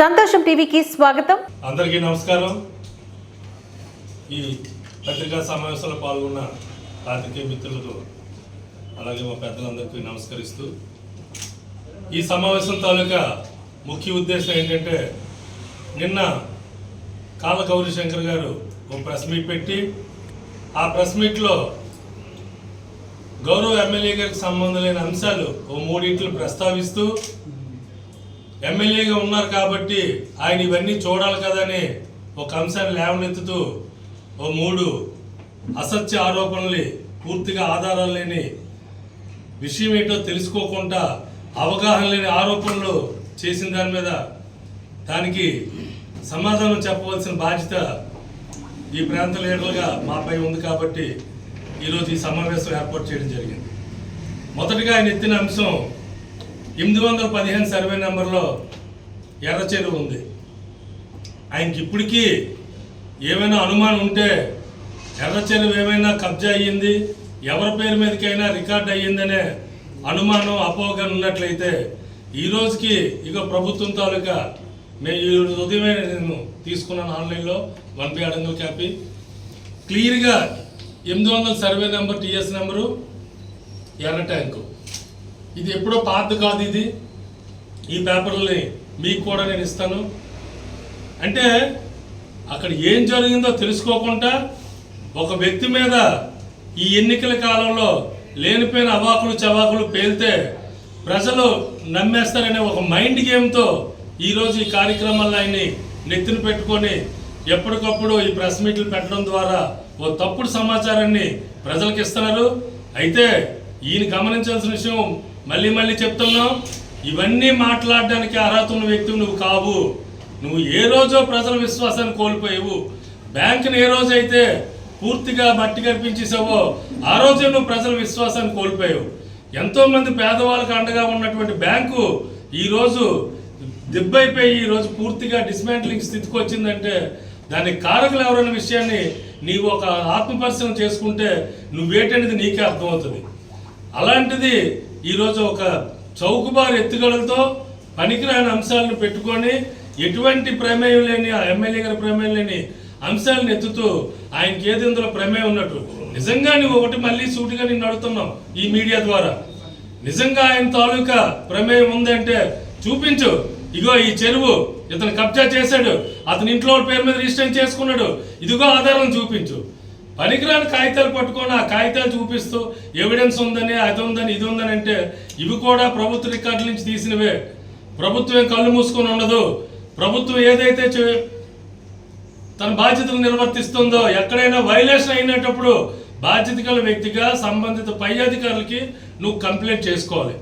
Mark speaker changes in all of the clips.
Speaker 1: సంతోషం టీవీకి స్వాగతం.
Speaker 2: అందరికీ నమస్కారం. ఈ పత్రికా సమావేశంలో పాల్గొన్న రాజకీయ మిత్రులకు అలాగే మా పెద్దలందరికీ నమస్కరిస్తూ ఈ సమావేశం తాలూకా ముఖ్య ఉద్దేశం ఏంటంటే నిన్న కాళ్ళ గౌరీ శంకర్ గారు ఒక ప్రెస్ మీట్ పెట్టి ఆ ప్రెస్ మీట్లో గౌరవ ఎమ్మెల్యే గారికి సంబంధం లేని అంశాలు ఓ మూడింటిని ప్రస్తావిస్తూ ఎమ్మెల్యేగా ఉన్నారు కాబట్టి ఆయన ఇవన్నీ చూడాలి కదని ఒక అంశాన్ని లేవనెత్తుతూ ఓ మూడు అసత్య ఆరోపణలు పూర్తిగా ఆధారాలు లేని విషయం ఏంటో తెలుసుకోకుండా అవగాహన లేని ఆరోపణలు చేసిన దాని మీద దానికి సమాధానం చెప్పవలసిన బాధ్యత ఈ ప్రాంత లీడర్లుగా మాపై ఉంది కాబట్టి ఈరోజు ఈ సమావేశం ఏర్పాటు చేయడం జరిగింది. మొదటగా ఆయన ఎత్తిన అంశం ఎనిమిది వందల పదిహేను సర్వే నెంబర్లో ఎర్ర చెరువు ఉంది. ఆయనకి ఇప్పటికీ ఏమైనా అనుమానం ఉంటే ఎర్ర చెరువు ఏమైనా కబ్జా అయ్యింది ఎవరి పేరు మీదకైనా రికార్డ్ అయ్యిందనే అనుమానం అపోహగా ఉన్నట్లయితే ఈ రోజుకి ఇక ప్రభుత్వం తాలూకా మేము ఈ ఉదయమే నేను తీసుకున్నాను ఆన్లైన్లో వన్ పి అడంగుల కాపీ. క్లియర్గా ఎనిమిది వందల సర్వే నెంబర్ టీఎస్ నెంబరు ఎర్ర ట్యాంకు. ఇది ఎప్పుడో పాత కాదు ఇది. ఈ పేపర్లని మీకు కూడా నేను ఇస్తాను. అంటే అక్కడ ఏం జరిగిందో తెలుసుకోకుండా ఒక వ్యక్తి మీద ఈ ఎన్నికల కాలంలో లేనిపోయిన అవాకులు చవాకులు పేలితే ప్రజలు నమ్మేస్తారనే ఒక మైండ్ గేమ్తో ఈరోజు ఈ కార్యక్రమాల్లో ఆయన్ని నెత్తిన పెట్టుకొని ఎప్పటికప్పుడు ఈ ప్రెస్ మీట్లు పెట్టడం ద్వారా ఓ తప్పుడు సమాచారాన్ని ప్రజలకు ఇస్తున్నారు. అయితే ఈయన గమనించాల్సిన విషయం మళ్ళీ మళ్ళీ చెప్తున్నాం ఇవన్నీ మాట్లాడడానికి అర్హత ఉన్న వ్యక్తి నువ్వు కావు. నువ్వు ఏ రోజో ప్రజల విశ్వాసాన్ని కోల్పోయావు. బ్యాంకుని ఏ రోజైతే పూర్తిగా మట్టి కనిపించేసావో ఆ రోజే నువ్వు ప్రజల విశ్వాసాన్ని కోల్పోయావు. ఎంతోమంది పేదవాళ్ళకి అండగా ఉన్నటువంటి బ్యాంకు ఈరోజు దిబ్బైపోయి ఈరోజు పూర్తిగా డిస్మాంట్లింగ్ స్థితికి వచ్చిందంటే దానికి కారకులు ఎవరన్న విషయాన్ని నీవు ఒక ఆత్మపరిశీలన చేసుకుంటే నువ్వేటనేది నీకే అర్థమవుతుంది. అలాంటిది ఈరోజు ఒక చౌకబారు ఎత్తుగడలతో పనికిరాని అంశాలను పెట్టుకొని ఎటువంటి ప్రమేయం లేని ఆ ఎమ్మెల్యే గారి ప్రమేయం లేని అంశాలను ఎత్తుతూ ఆయనకి ఏది ఇందులో ప్రమేయం ఉన్నట్టు. నిజంగా నువ్వు ఒకటి మళ్ళీ సూటిగా నిన్ను అడుగుతున్నాం ఈ మీడియా ద్వారా. నిజంగా ఆయన తాలూకా ప్రమేయం ఉందంటే చూపించు. ఇగో ఈ చెరువు ఇతను కబ్జా చేశాడు. అతని ఇంట్లో పేరు మీద రిజిస్టర్ చేసుకున్నాడు. ఇదిగో ఆధారం చూపించు. పనికిరాని కాగితాలు పట్టుకొని ఆ కాగితాలు చూపిస్తూ ఎవిడెన్స్ ఉందని అది ఉందని ఇది ఉందని అంటే ఇవి కూడా ప్రభుత్వ రికార్డుల నుంచి తీసినవే. ప్రభుత్వం కళ్ళు మూసుకొని ఉండదు. ప్రభుత్వం ఏదైతే తన బాధ్యతలు నిర్వర్తిస్తుందో ఎక్కడైనా వైలేషన్ అయినప్పుడు బాధ్యత గల వ్యక్తిగా సంబంధిత పై అధికారులకి నువ్వు కంప్లైంట్ చేసుకోవాలి.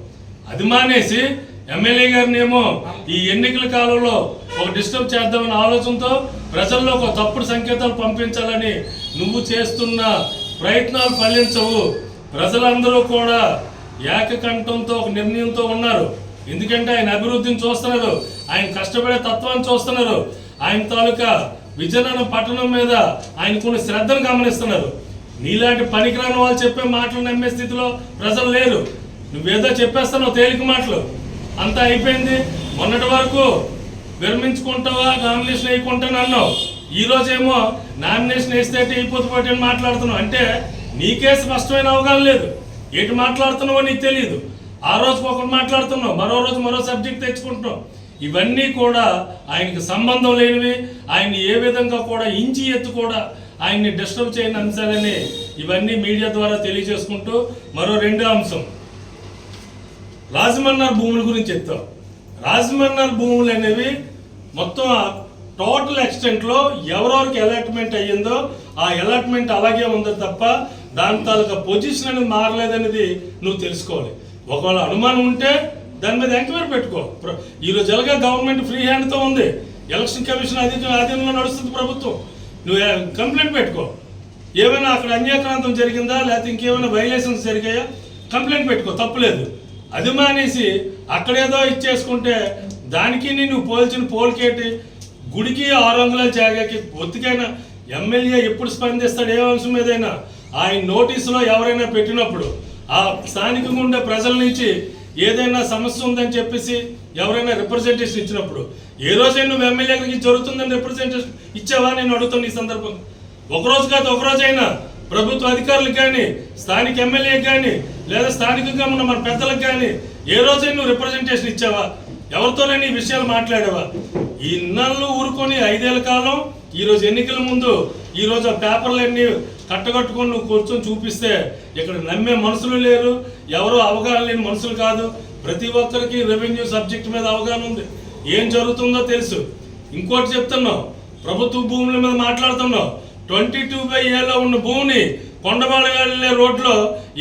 Speaker 2: అది మానేసి ఎమ్మెల్యే గారిని ఏమో ఈ ఎన్నికల కాలంలో ఒక డిస్టర్బ్ చేద్దామన్న ఆలోచనతో ప్రజల్లో ఒక తప్పుడు సంకేతాలు పంపించాలని నువ్వు చేస్తున్న ప్రయత్నాలు ఫలించవు. ప్రజలందరూ కూడా ఏకకంఠంతో ఒక నిర్ణయంతో ఉన్నారు. ఎందుకంటే ఆయన అభివృద్ధిని చూస్తున్నారు. ఆయన కష్టపడే తత్వాన్ని చూస్తున్నారు. ఆయన తాలూకా విజయనగరం పట్టణం మీద ఆయనకున్న శ్రద్ధను గమనిస్తున్నారు. నీలాంటి పనికిరాని వాళ్ళు చెప్పే మాటలు నమ్మే స్థితిలో ప్రజలు లేరు. నువ్వేదో చెప్పేస్తున్నావు తేలిక మాటలు. అంతా అయిపోయింది. మొన్నటి వరకు విరమించుకుంటావా నామినేషన్ వేయకుంటాను అన్నావు ఈ రోజేమో నామినేషన్ వేస్తే అయిపోతే అని మాట్లాడుతున్నావు. అంటే నీకే స్పష్టమైన అవగాహన లేదు. ఏంటి మాట్లాడుతున్నావో నీకు తెలియదు ఆ రోజు ఒకటి మాట్లాడుతున్నావు మరో రోజు మరో సబ్జెక్ట్ తెచ్చుకుంటున్నావు. ఇవన్నీ కూడా ఆయనకి సంబంధం లేనివి. ఆయన ఏ విధంగా కూడా ఇంచి ఎత్తు కూడా ఆయన్ని డిస్టర్బ్ చేయని అంశాలని ఇవన్నీ మీడియా ద్వారా తెలియజేసుకుంటూ మరో రెండో అంశం. రాజమన్నార్ భూముల గురించి చెప్తాం. రాజమన్నార్ భూములు అనేవి మొత్తం టోటల్ ఎక్స్టెంట్లో ఎవరెవరికి అలాట్మెంట్ అయ్యిందో ఆ అలాట్మెంట్ అలాగే ఉందో తప్ప దాని తాలూకా పొజిషన్ అనేది మారలేదనేది నువ్వు తెలుసుకోవాలి. ఒకవేళ అనుమానం ఉంటే దాని మీద ఎంక్వైరీ పెట్టుకో. ప్ర- ఈరోజు ఎలాగా గవర్నమెంట్ ఫ్రీ హ్యాండ్తో ఉంది. ఎలక్షన్ కమిషన్ అధి ఆధీనంలో నడుస్తుంది ప్రభుత్వం. నువ్వు కంప్లైంట్ పెట్టుకో. ఏమైనా అక్కడ అన్యాక్రాంతం జరిగిందా? లేకపోతే ఇంకేమైనా వైలేషన్స్ జరిగాయా? కంప్లైంట్ పెట్టుకో. తప్పులేదు. అది మానేసి అక్కడేదో ఇచ్చేసుకుంటే దానికి నువ్వు పోల్చిన పోల్కేటి గుడికి ఆరు వందల జాగాకి బొత్తికైన ఎమ్మెల్యే ఎప్పుడు స్పందిస్తాడు? ఏ అంశం మీదైనా? ఆయన నోటీసులో ఎవరైనా పెట్టినప్పుడు ఆ స్థానికంగా ఉండే ప్రజల నుంచి ఏదైనా సమస్య ఉందని చెప్పేసి ఎవరైనా రిప్రజెంటేషన్ ఇచ్చినప్పుడు ఏ రోజైనా నువ్వు ఎమ్మెల్యేకి జరుగుతుందని రిప్రజెంటేషన్ ఇచ్చావా? నేను అడుగుతున్న ఈ సందర్భంగా ఒక రోజు కాదు ఒకరోజైనా ప్రభుత్వ అధికారులకు కానీ స్థానిక ఎమ్మెల్యేకి కానీ లేదా స్థానికంగా ఉన్న మన పెద్దలకు కానీ ఏ రోజైనా నువ్వు రిప్రజెంటేషన్ ఇచ్చావా? ఎవరితోనైనా ఈ విషయాలు మాట్లాడేవా? ఇన్నాళ్ళు ఊరుకొని ఐదేళ్ళ కాలం ఈరోజు ఎన్నికల ముందు ఈరోజు ఆ పేపర్లన్నీ కట్టగట్టుకొని నువ్వు కూర్చొని చూపిస్తే ఇక్కడ నమ్మే మనుషులు లేరు ఎవరో అవగాహన లేని మనుషులు కాదు. ప్రతి ఒక్కరికి రెవెన్యూ సబ్జెక్ట్ మీద అవగాహన ఉంది. ఏం జరుగుతుందో తెలుసు. ఇంకోటి చెప్తున్నావు ప్రభుత్వ భూముల మీద మాట్లాడుతున్నావు. ట్వంటీ టూ బై ఏలో ఉన్న భూమిని కొండబాళ వెళ్ళే రోడ్లో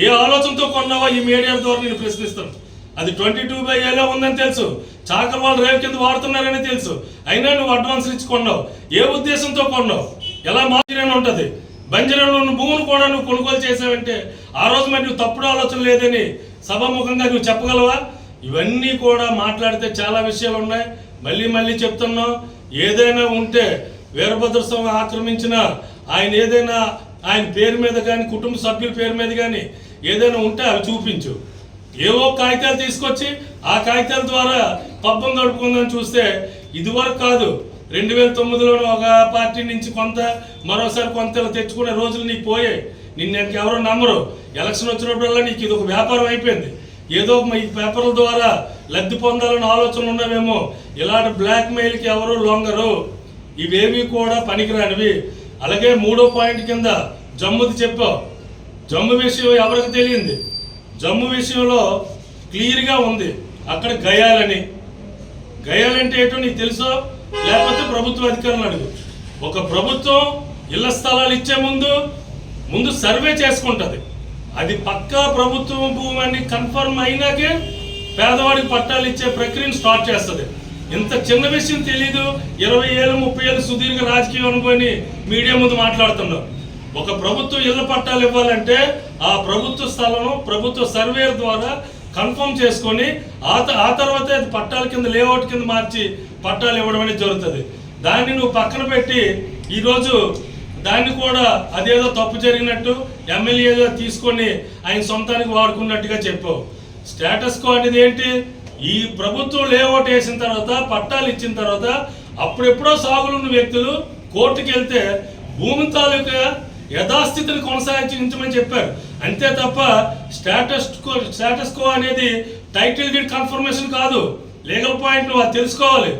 Speaker 2: ఏ ఆలోచనతో కొన్నావో ఈ మీడియా ద్వారా నేను ప్రశ్నిస్తాను. అది ట్వంటీ టూ బై ఏలో ఉందని తెలుసు. చాకర్ వాళ్ళు రేపు కింద వాడుతున్నారని తెలుసు. అయినా నువ్వు అడ్వాన్స్ ఇచ్చి కొన్నావు. ఏ ఉద్దేశంతో కొన్నావు? ఎలా మాదిరిని ఉంటుంది. బంజరంలో ఉన్న భూమిని కూడా నువ్వు కొనుగోలు చేసావంటే ఆ రోజు మరి నువ్వు తప్పుడు ఆలోచన లేదని సభాముఖంగా నువ్వు చెప్పగలవా? ఇవన్నీ కూడా మాట్లాడితే చాలా విషయాలు ఉన్నాయి. మళ్ళీ మళ్ళీ చెప్తున్నాం. ఏదైనా ఉంటే వీరభద్ర స్వామి ఆక్రమించిన ఆయన ఏదైనా ఆయన పేరు మీద కానీ కుటుంబ సభ్యుల పేరు మీద కానీ ఏదైనా ఉంటే అవి చూపించు. ఏవో కాగితాలు తీసుకొచ్చి ఆ కాగితాల ద్వారా పబ్బం గడుపుకుందని చూస్తే ఇదివరకు కాదు రెండు వేల తొమ్మిదిలోనూ ఒక పార్టీ నుంచి కొంత మరోసారి కొంత ఇలా తెచ్చుకునే రోజులు నీకు పోయాయి. నిన్ను ఎవరో నమ్మరు. ఎలక్షన్ వచ్చినప్పుడల్లా నీకు ఇది ఒక వ్యాపారం అయిపోయింది. ఏదో ఈ పేపర్ల ద్వారా లబ్ధి పొందాలని ఆలోచన ఉన్నవేమో. ఇలాంటి బ్లాక్ మెయిల్కి ఎవరు లొంగరు. ఇవేవి కూడా పనికిరానివి. అలాగే మూడో పాయింట్ కింద జమ్ముది చెప్పావు. జమ్ము విషయం ఎవరికి తెలియంది? జమ్ము విషయంలో క్లియర్గా ఉంది. అక్కడ గయాలని గయాలంటే ఏంటో నీకు తెలుసో? లేకపోతే ప్రభుత్వ అధికారులు అడుగు. ఒక ప్రభుత్వం ఇళ్ళ స్థలాలు ఇచ్చే ముందు ముందు సర్వే చేసుకుంటుంది. అది పక్కా ప్రభుత్వం భూమి అని కన్ఫర్మ్ అయినాకే పేదవాడికి పట్టాలు ఇచ్చే ప్రక్రియను స్టార్ట్ చేస్తుంది. ఇంత చిన్న విషయం తెలీదు. ఇరవై ఏళ్ళు ముప్పై ఏళ్ళు సుదీర్ఘ రాజకీయ అనుకొని మీడియా ముందు మాట్లాడుతున్నాం. ఒక ప్రభుత్వం ఇళ్ళ పట్టాలు ఇవ్వాలంటే ఆ ప్రభుత్వ స్థలం ప్రభుత్వ సర్వేర్ ద్వారా కన్ఫర్మ్ చేసుకొని ఆ ఆ తర్వాతే అది పట్టాల కింద లేఅవుట్ కింద మార్చి పట్టాలు ఇవ్వడం అనేది జరుగుతుంది. దాన్ని నువ్వు పక్కన పెట్టి ఈరోజు దాన్ని కూడా అదేదో తప్పు జరిగినట్టు ఎమ్మెల్యేగా తీసుకొని ఆయన సొంతానికి వాడుకున్నట్టుగా చెప్పావు. స్టేటస్ కో అనేది ఏంటి? ఈ ప్రభుత్వం లేఅవుట్ వేసిన తర్వాత పట్టాలు ఇచ్చిన తర్వాత అప్పుడెప్పుడో సాగులున్న వ్యక్తులు కోర్టుకి వెళ్తే భూమి తాలూకా యథాస్థితిని కొనసాగించమని చెప్పారు. అంతే తప్ప స్టేటస్ కో స్టేటస్ కో అనేది టైటిల్ డీడ్ కన్ఫర్మేషన్ కాదు. లీగల్ పాయింట్ నువ్వు అది తెలుసుకోవాలి.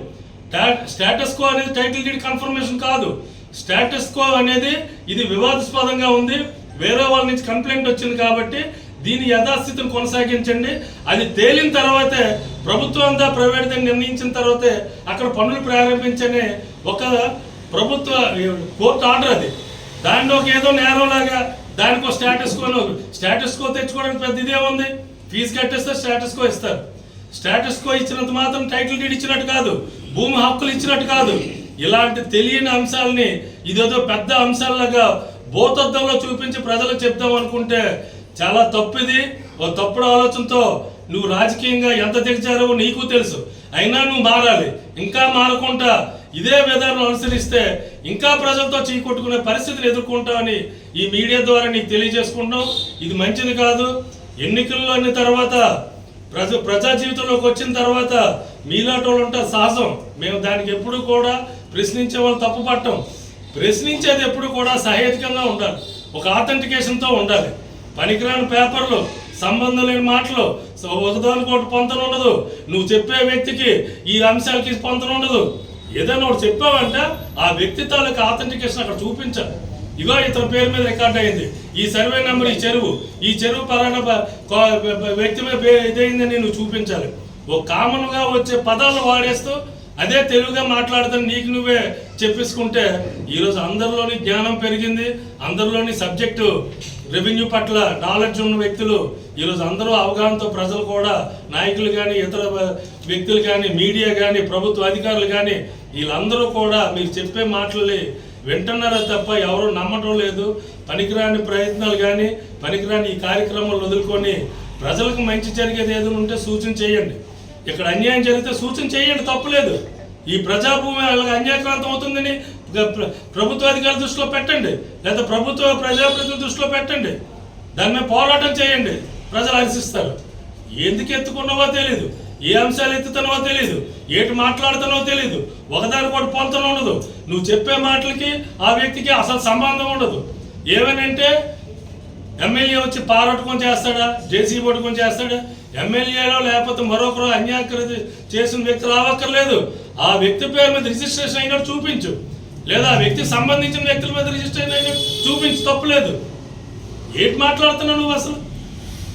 Speaker 2: టా- స్టేటస్ కో అనేది టైటిల్ డీడ్ కన్ఫర్మేషన్ కాదు. స్టేటస్ కో అనేది ఇది వివాదాస్పదంగా ఉంది. వేరే వాళ్ళ నుంచి కంప్లైంట్ వచ్చింది కాబట్టి దీని యథాస్థితిని కొనసాగించండి. అది తేలిన తర్వాతే ప్రభుత్వం అంతా ప్రైవేట్ అని నిర్ణయించిన తర్వాతే అక్కడ పనులు ప్రారంభించని ఒక ప్రభుత్వ కోర్టు ఆర్డర్ అది. దానిలో ఒక ఏదో నేరంలాగా దానికో స్టేటస్ కోలో స్టేటస్ కో తెచ్చుకోవడానికి పెద్ద ఇదే ఉంది. ఫీజు కట్టేస్తే స్టేటస్ కో ఇస్తారు. స్టేటస్ కో ఇచ్చినంత మాత్రం టైటిల్ డీడ్ ఇచ్చినట్టు కాదు. భూమి హక్కులు ఇచ్చినట్టు కాదు. ఇలాంటి తెలియని అంశాలని ఇదేదో పెద్ద అంశాలగా భూతద్దంలో చూపించి ప్రజలకు చెప్దాం అనుకుంటే చాలా తప్పిది. ఓ తప్పుడు ఆలోచనతో నువ్వు రాజకీయంగా ఎంత దిగజారో నీకు తెలుసు. అయినా నువ్వు మారాలి. ఇంకా మారకుండా ఇదే విధానం అనుసరిస్తే ఇంకా ప్రజలతో చీకొట్టుకునే పరిస్థితిని ఎదుర్కొంటామని ఈ మీడియా ద్వారా నీకు తెలియజేసుకుంటున్నాం ఇది మంచిది కాదు. ఎన్నికల్లో అన్న తర్వాత ప్రజ ప్రజా జీవితంలోకి వచ్చిన తర్వాత మీలాంటి వాళ్ళు ఉంటారు సహజం. మేము దానికి ఎప్పుడు కూడా ప్రశ్నించే వాళ్ళు తప్పు పట్టం. ప్రశ్నించేది ఎప్పుడు కూడా సహేతుకంగా ఉండాలి. ఒక ఆథెంటికేషన్తో ఉండాలి. పనికిరాని పేపర్లు సంబంధం లేని మాటలు ఒకదానికి ఒకటి పొంతన ఉండదు. నువ్వు చెప్పే వ్యక్తికి ఈ అంశాలకి పొంతన ఉండదు. ఏదైనా ఒకటి చెప్పావంటే ఆ వ్యక్తి తాలూకు ఆథెంటికేషన్ అక్కడ చూపించాలి ఇగో ఇతని పేరు మీద రికార్డ్ అయింది. ఈ సర్వే నెంబర్ ఈ చెరువు. ఈ చెరువు పలానా వ్యక్తి మీద పే- ఇదైందని నువ్వు చూపించాలి. ఓ కామన్గా వచ్చే పదాలు వాడేస్తూ అదే తెలుగుగా మాట్లాడుతాను నీకు నువ్వే చెప్పేసుకుంటే ఈరోజు అందరిలోని జ్ఞానం పెరిగింది అందరిలోని సబ్జెక్టు రెవెన్యూ పట్ల నాలెడ్జ్ ఉన్న వ్యక్తులు ఈరోజు అందరూ అవగాహనతో ప్రజలు కూడా నాయకులు కానీ ఇతర వ్యక్తులు కానీ మీడియా కానీ ప్రభుత్వ అధికారులు కానీ వీళ్ళందరూ కూడా మీరు చెప్పే మాటలని వింటున్నారే తప్ప ఎవరు నమ్మటం లేదు. పనికిరాని ప్రయత్నాలు కానీ పనికిరాని ఈ కార్యక్రమాలు వదులుకొని ప్రజలకు మంచి జరిగేది ఏదైనా ఉంటే సూచన చేయండి. ఇక్కడ అన్యాయం జరిగితే సూచన చేయండి తప్పులేదు ఈ ప్రజాభూమి వాళ్ళకి అన్యాక్రాంతం అవుతుందని ప్రభుత్వ అధికారుల దృష్టిలో పెట్టండి. లేదా ప్రభుత్వ ప్రజాప్రతినిధుల దృష్టిలో పెట్టండి. దాని మీద పోరాటం చేయండి. ప్రజలు హర్షిస్తారు ఎందుకు ఎత్తుకున్నావో తెలియదు ఏ అంశాలు ఎత్తుతానో తెలియదు ఏటి మాట్లాడుతానో తెలియదు ఒకదాని కూడా పొంతన ఉండదు. నువ్వు చెప్పే మాటలకి ఆ వ్యక్తికి అసలు సంబంధం ఉండదు. ఏమనంటే ఎమ్మెల్యే వచ్చి పారొట్టుకొని చేస్తాడా? జేసీ పట్టుకొని చేస్తాడా? ఎమ్మెల్యేలో లేకపోతే మరొకరు అన్యాకృతి చేసిన వ్యక్తి రావక్కర్లేదు. ఆ వ్యక్తి పేరు మీద రిజిస్ట్రేషన్ అయినట్టు చూపించు. లేదా ఆ వ్యక్తికి సంబంధించిన వ్యక్తుల మీద రిజిస్టర్ అయినట్టు చూపించి తప్పులేదు. ఏంటి మాట్లాడుతున్నావు నువ్వు అసలు?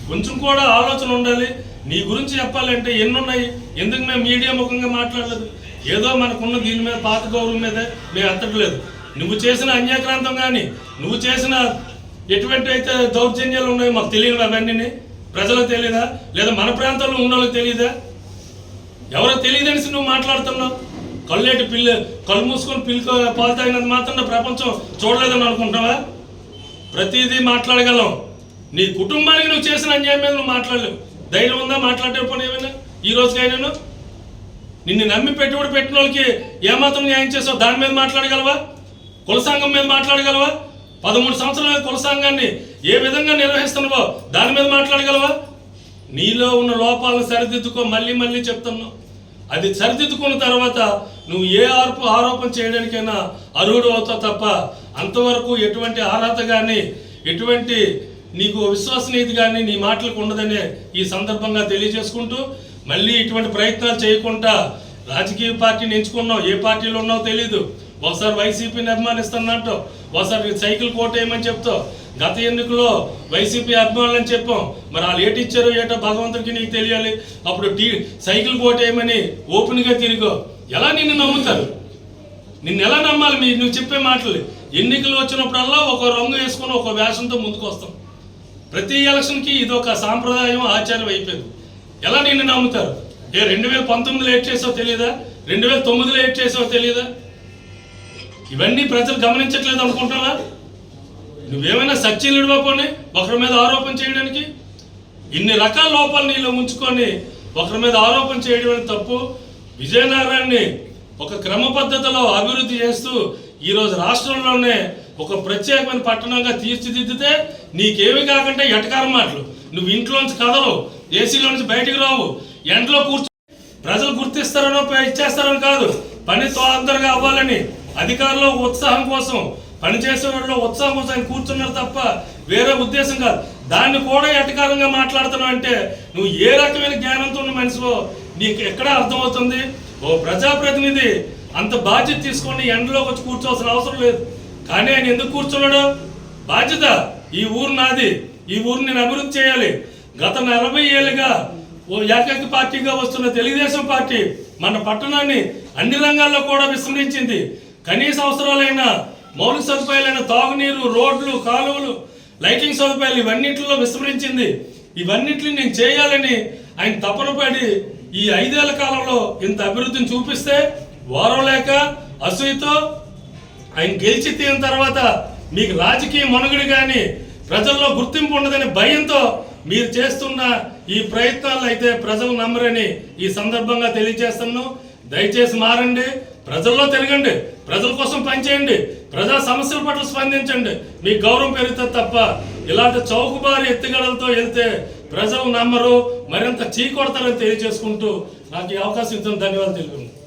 Speaker 2: కొంచెం కూడా ఆలోచన ఉండాలి. నీ గురించి చెప్పాలంటే ఎన్ని ఉన్నాయి ఎందుకు మేము మీడియా ముఖంగా మాట్లాడలేదు? ఏదో మనకున్న దీని మీద పాత గౌరవం మీద మేము ఎత్తట్లేదు. నువ్వు చేసిన అన్యాక్రాంతం కానీ నువ్వు చేసిన ఎటువంటి అయితే దౌర్జన్యాలు ఉన్నాయో మాకు తెలియదు అవన్నీ ప్రజలకు తెలియదా? లేదా మన ప్రాంతంలో ఉన్న వాళ్ళకి తెలియదా? ఎవరో తెలియదనిసి నువ్వు మాట్లాడుతున్నావు? కళ్ళేటి పిల్లి కళ్ళు మూసుకొని పిల్లి పాలు తాగినంత మాత్రం ప్రపంచం చూడలేదని అనుకుంటున్నావా? ప్రతిదీ మాట్లాడగలం. నీ కుటుంబానికి నువ్వు చేసిన అన్యాయం మీద నువ్వు మాట్లాడలేవు. ధైర్యం ఉందా మాట్లాడే పని ఏమైనా? ఈ రోజుకైనాను నిన్ను నమ్మి పెట్టుబడి పెట్టిన వాళ్ళకి ఏమాత్రం న్యాయం చేసావు? దాని మీద మాట్లాడగలవా? కుల సంఘం మీద మాట్లాడగలవా? పదమూడు సంవత్సరాల కుల సంఘాన్ని ఏ విధంగా నిర్వహిస్తున్నావో దాని మీద మాట్లాడగలవా? నీలో ఉన్న లోపాలను సరిదిద్దుకో మళ్ళీ మళ్ళీ చెప్తున్నావు. అది సరిదిద్దుకున్న తర్వాత నువ్వు ఏ ఆర్పు ఆరోపణ చేయడానికైనా అర్హుడు అవుతావు తప్ప అంతవరకు ఎటువంటి అర్హత కానీ ఎటువంటి నీకు విశ్వసనీయత కానీ నీ మాటలకు ఉండదనే ఈ సందర్భంగా తెలియజేసుకుంటూ మళ్ళీ ఇటువంటి ప్రయత్నాలు చేయకుండా రాజకీయ పార్టీని ఎంచుకున్నావు ఏ పార్టీలో ఉన్నావో తెలియదు ఒకసారి వైసీపీని అభిమానిస్తున్నట్టు ఒకసారి సైకిల్ కోటేయమని చెప్తావు. గత ఎన్నికలో వైసీపీ అభిమానులని చెప్పాం. మరి వాళ్ళు ఏటి ఇచ్చారో ఏటో భగవంతుడికి నీకు తెలియాలి. అప్పుడు టీ సైకిల్ కోటేయమని ఓపెన్గా తిరిగో. ఎలా నిన్ను నమ్ముతారు? నిన్ను ఎలా నమ్మాలి? మీ నువ్వు చెప్పే మాటలు. ఎన్నికలు వచ్చినప్పుడల్లా ఒక రంగు వేసుకొని ఒక వేషంతో ముందుకు వస్తాం. ప్రతి ఎలక్షన్కి ఇది ఒక సాంప్రదాయం ఆచారం అయిపోయింది. ఎలా నిన్ను నమ్ముతారు? ఏ రెండు వేల పంతొమ్మిదిలో ఏడ్ చేసావో తెలియదా రెండు వేల తొమ్మిదిలో ఏడ్ చేసావో తెలియదా ఇవన్నీ ప్రజలు గమనించట్లేదు అనుకుంటున్నా నువ్వేమైనా సచ్చీలుడివా పోనీ? ఒకరి మీద ఆరోపణ చేయడానికి? ఇన్ని రకాల లోపాలు నీలో ఉంచుకొని ఒకరి మీద ఆరోపణ చేయడం అని తప్పు. విజయనగరాన్ని ఒక క్రమ పద్ధతిలో అభివృద్ధి చేస్తూ ఈరోజు రాష్ట్రంలోనే ఒక ప్రత్యేకమైన పట్టణంగా తీర్చిదిద్దితే నీకేమి కాకుండా ఎటకారం మాటలు. నువ్వు ఇంట్లోంచి కదలవు ఏసీలో నుంచి బయటికి రావు ఎండలో కూర్చో. ప్రజలు గుర్తిస్తారనో ఇచ్చేస్తారని కాదు. పని తొందరగా అవ్వాలని అధికారంలో ఉత్సాహం కోసం పనిచేసే వాళ్ళు ఉత్సాహం కోసం ఆయన కూర్చున్నారు తప్ప వేరే ఉద్దేశం కాదు. దాన్ని కూడా ఎటకారంగా మాట్లాడుతున్నావు అంటే నువ్వు ఏ రకమైన జ్ఞానంతో ఉన్న మనిషివో నీకు ఎక్కడ అర్థమవుతుంది? ఓ ప్రజాప్రతినిధి అంత బాధ్యత తీసుకొని ఎండలోకి వచ్చి కూర్చోవాల్సిన అవసరం లేదు. కానీ ఆయన ఎందుకు కూర్చున్నాడు? బాధ్యత ఈ ఊరు నాది. ఈ ఊరిని నేను అభివృద్ధి చేయాలి. గత నలభై ఏళ్ళుగా ఓ ఏకైక పార్టీగా వస్తున్న తెలుగుదేశం పార్టీ మన పట్టణాన్ని అన్ని రంగాల్లో కూడా విస్మరించింది. కనీస అవసరాలైన మౌలిక సదుపాయాలైన తాగునీరు రోడ్లు కాలువలు లైటింగ్ సదుపాయాలు ఇవన్నిటిలో విస్మరించింది ఇవన్నిటిని నేను చేయాలని ఆయన తపన పడి ఈ ఐదేళ్ళ కాలంలో ఇంత అభివృద్ధిని చూపిస్తే వారం లేక అసూయతో ఆయన గెలిచి తీరిన తర్వాత మీకు రాజకీయ మనుగడ కానీ ప్రజల్లో గుర్తింపు ఉండదని భయంతో మీరు చేస్తున్న ఈ ప్రయత్నాలు అయితే ప్రజలు నమ్మరని ఈ సందర్భంగా తెలియజేస్తున్నాను దయచేసి మారండి. ప్రజల్లో తిరగండి. ప్రజల కోసం పనిచేయండి. ప్రజా సమస్యల పట్ల స్పందించండి. మీ గౌరవం పెరుగుతుంది తప్ప ఇలాంటి చౌకబారి ఎత్తుగడలతో వెళ్తే ప్రజలు నమ్మరు మరింత చీకొడతారని తెలియజేసుకుంటూ నాకు ఈ అవకాశం ఇచ్చిన ధన్యవాదాలు తెలుపుతున్నాను